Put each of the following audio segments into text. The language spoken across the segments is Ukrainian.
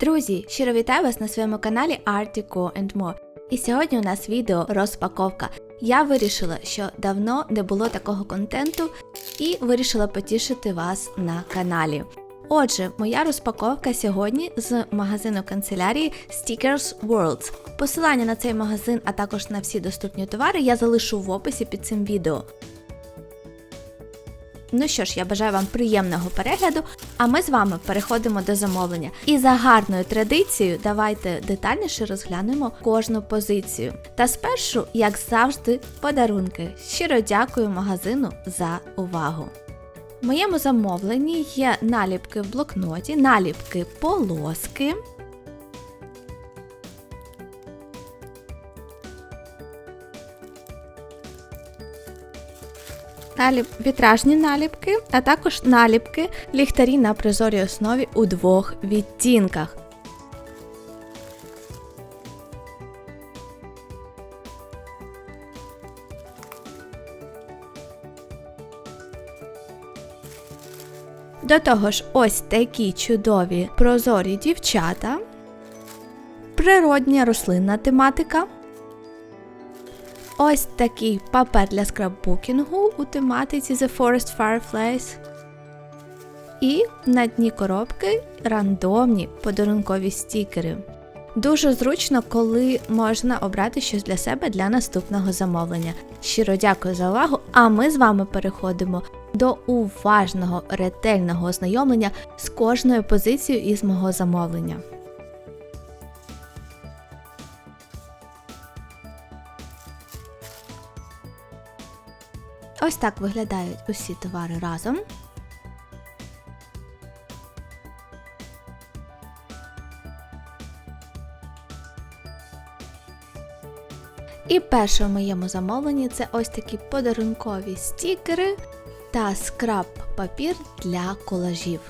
Друзі, щиро вітаю вас на своєму каналі Art Deco and More. І сьогодні у нас відео розпаковка. Я вирішила, що давно не було такого контенту, і вирішила потішити вас на каналі. Отже, моя розпаковка сьогодні з магазину канцелярії Stickers World. Посилання на цей магазин, а також на всі доступні товари я залишу в описі під цим відео. Ну що ж, я бажаю вам приємного перегляду, а ми з вами переходимо до замовлення. І за гарною традицією, давайте детальніше розглянемо кожну позицію. Та спершу, як завжди, подарунки. Щиро дякую магазину за увагу. В моєму замовленні є наліпки в блокноті, наліпки полоски. Наліп, вітражні наліпки, а також наліпки ліхтарі на прозорій основі у двох відтінках. До того ж, ось такі чудові прозорі дівчата, природня рослинна тематика. Ось такий папер для скраббукінгу у тематиці The Forest Fireflies. І на дні коробки рандомні подарункові стікери. Дуже зручно, коли можна обрати щось для себе для наступного замовлення. Щиро дякую за увагу! А ми з вами переходимо до уважного, ретельного ознайомлення з кожною позицією із мого замовлення. Ось так виглядають усі товари разом. І перше в моєму замовленні це ось такі подарункові стікери та скраб папір для колажів.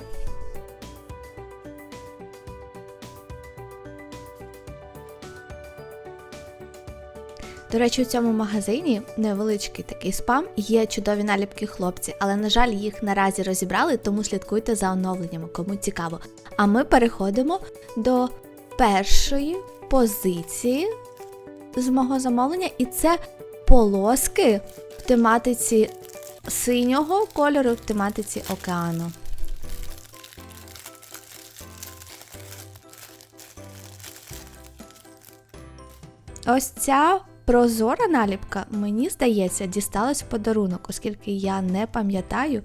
До речі, у цьому магазині невеличкий такий спам, є чудові наліпки хлопці, але, на жаль, їх наразі розібрали, тому слідкуйте за оновленнями, кому цікаво. А ми переходимо до першої позиції з мого замовлення, і це полоски в тематиці синього кольору, в тематиці океану. Ось ця прозора наліпка, мені здається, дісталась в подарунок, оскільки я не пам'ятаю,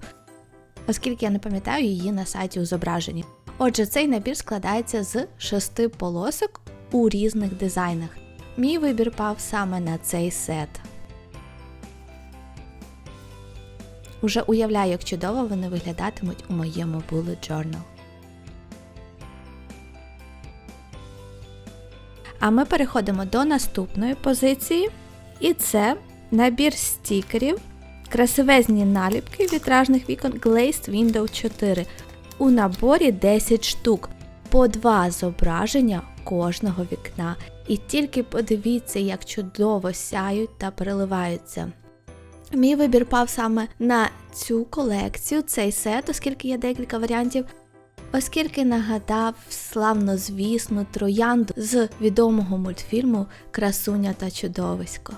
оскільки я не пам'ятаю її на сайті у зображенні. Отже, цей набір складається з шести полосок у різних дизайнах. Мій вибір пав саме на цей сет. Уже уявляю, як чудово вони виглядатимуть у моєму Bullet Journal. А ми переходимо до наступної позиції, і це набір стікерів, красивезні наліпки вітражних вікон Glazed Window 4. У наборі 10 штук, по два зображення кожного вікна. І тільки подивіться, як чудово сяють та переливаються. Мій вибір пав саме на цю колекцію, цей сет, оскільки є декілька варіантів оскільки нагадав славнозвісну троянду з відомого мультфільму Красуня та чудовисько.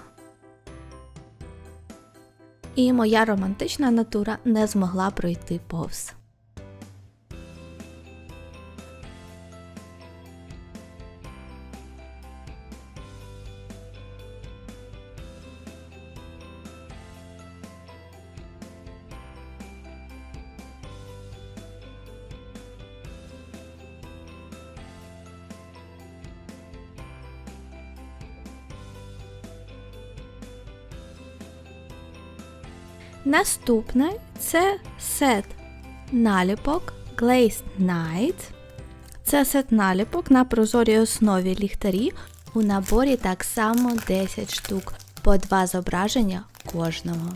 І моя романтична натура не змогла пройти повз. Наступне це сет наліпок Glazed Night. Це сет наліпок на прозорій основі ліхтарі. У наборі так само 10 штук, по два зображення кожного.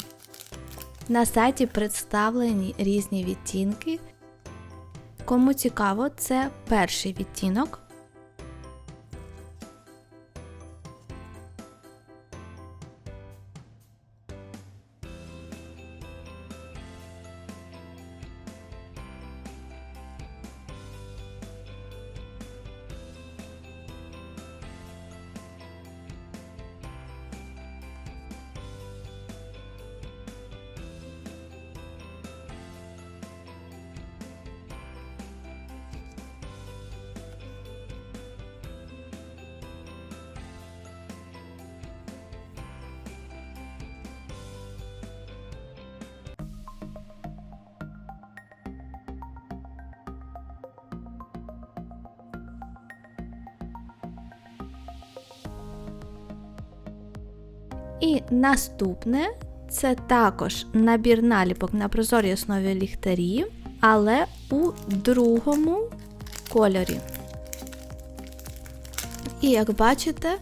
На сайті представлені різні відтінки. Кому цікаво, це перший відтінок. І наступне це також набір наліпок на прозорій основі ліхтарі, але у другому кольорі. І як бачите,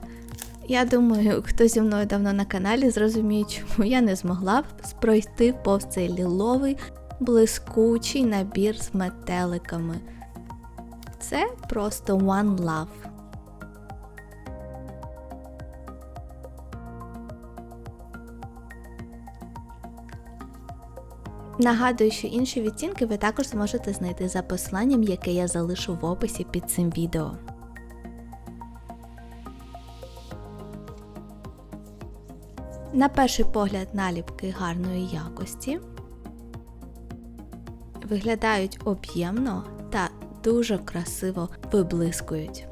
я думаю, хто зі мною давно на каналі зрозуміє, чому я не змогла пройти повз цей ліловий блискучий набір з метеликами. Це просто One Love. Нагадую, що інші відтінки ви також зможете знайти за посиланням, яке я залишу в описі під цим відео. На перший погляд наліпки гарної якості виглядають об'ємно та дуже красиво виблискують.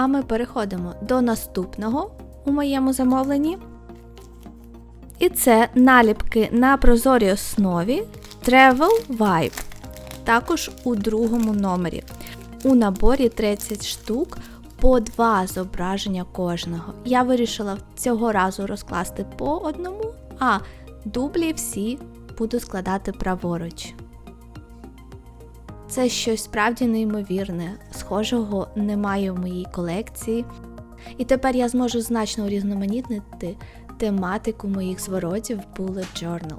А ми переходимо до наступного у моєму замовленні. І це наліпки на прозорій основі Travel Vibe. Також у другому номері. У наборі 30 штук по два зображення кожного. Я вирішила цього разу розкласти по одному, а дублі всі буду складати праворуч. Це щось справді неймовірне, схожого немає в моїй колекції. І тепер я зможу значно урізноманітнити тематику моїх зворотів Bullet Journal.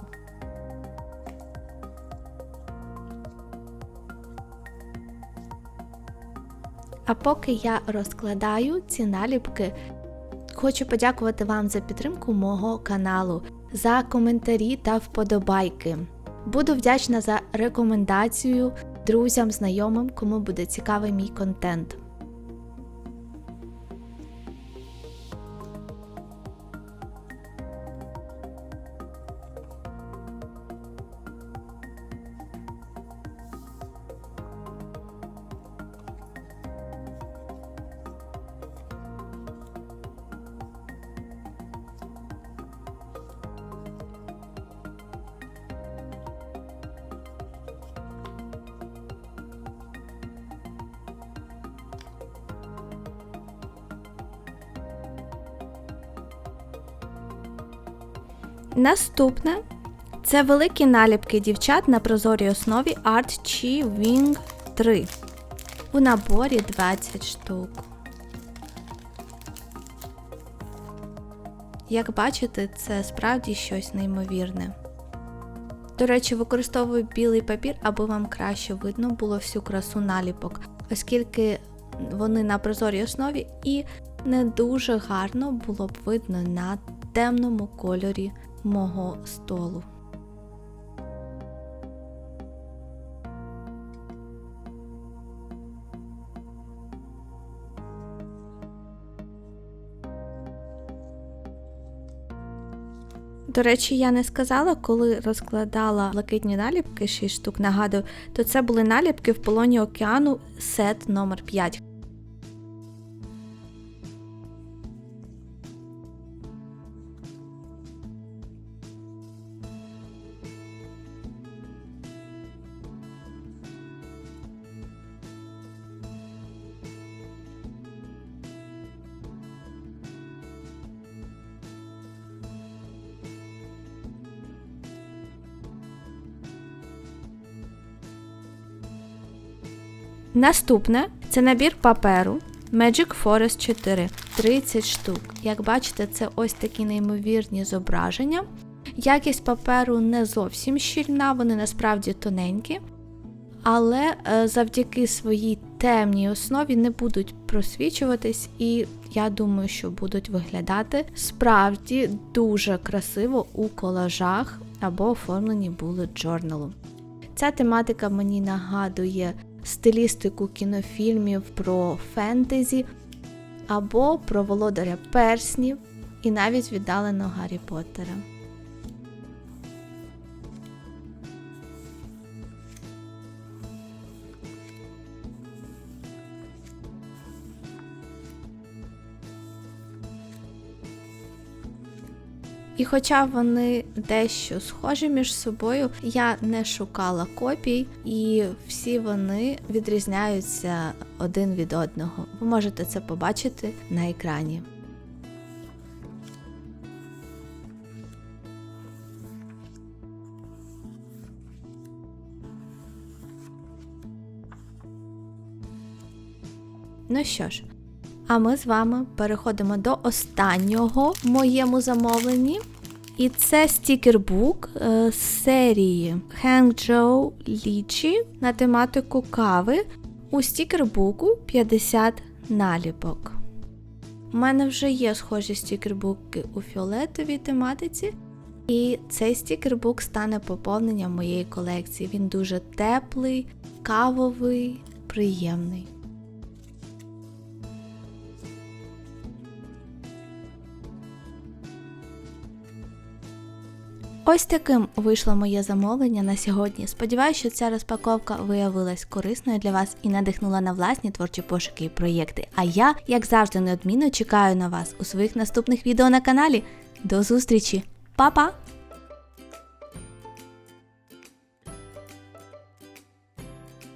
А поки я розкладаю ці наліпки, хочу подякувати вам за підтримку мого каналу, за коментарі та вподобайки. Буду вдячна за рекомендацію друзям, знайомим, кому буде цікавий мій контент. Наступне це великі наліпки дівчат на прозорій основі Art Chi Wing 3. У наборі 20 штук. Як бачите, це справді щось неймовірне. До речі, використовую білий папір, аби вам краще видно було всю красу наліпок, оскільки вони на прозорій основі і не дуже гарно було б видно на темному кольорі мого столу. До речі, я не сказала, коли розкладала блакитні наліпки 6 штук, нагадую, то це були наліпки в полоні океану сет номер 5 Наступне це набір паперу Magic Forest 4 30 штук. Як бачите, це ось такі неймовірні зображення. Якість паперу не зовсім щільна, вони насправді тоненькі, але е, завдяки своїй темній основі не будуть просвічуватись, і я думаю, що будуть виглядати справді дуже красиво у колажах або оформленні bullet journal. Ця тематика мені нагадує стилістику кінофільмів про фентезі або про володаря перснів і навіть віддаленого Гаррі Поттера. І хоча вони дещо схожі між собою, я не шукала копій, і всі вони відрізняються один від одного. Ви можете це побачити на екрані. Ну що ж, а ми з вами переходимо до останнього в моєму замовленні. І це стікербук е, з серії Hangzhou Lychee на тематику кави. У стікербуку 50 наліпок. У мене вже є схожі стікербуки у фіолетовій тематиці. І цей стікербук стане поповненням моєї колекції. Він дуже теплий, кавовий, приємний. Ось таким вийшло моє замовлення на сьогодні. Сподіваюся, що ця розпаковка виявилась корисною для вас і надихнула на власні творчі пошуки і проєкти. А я, як завжди, неодмінно чекаю на вас у своїх наступних відео на каналі. До зустрічі, Па-па!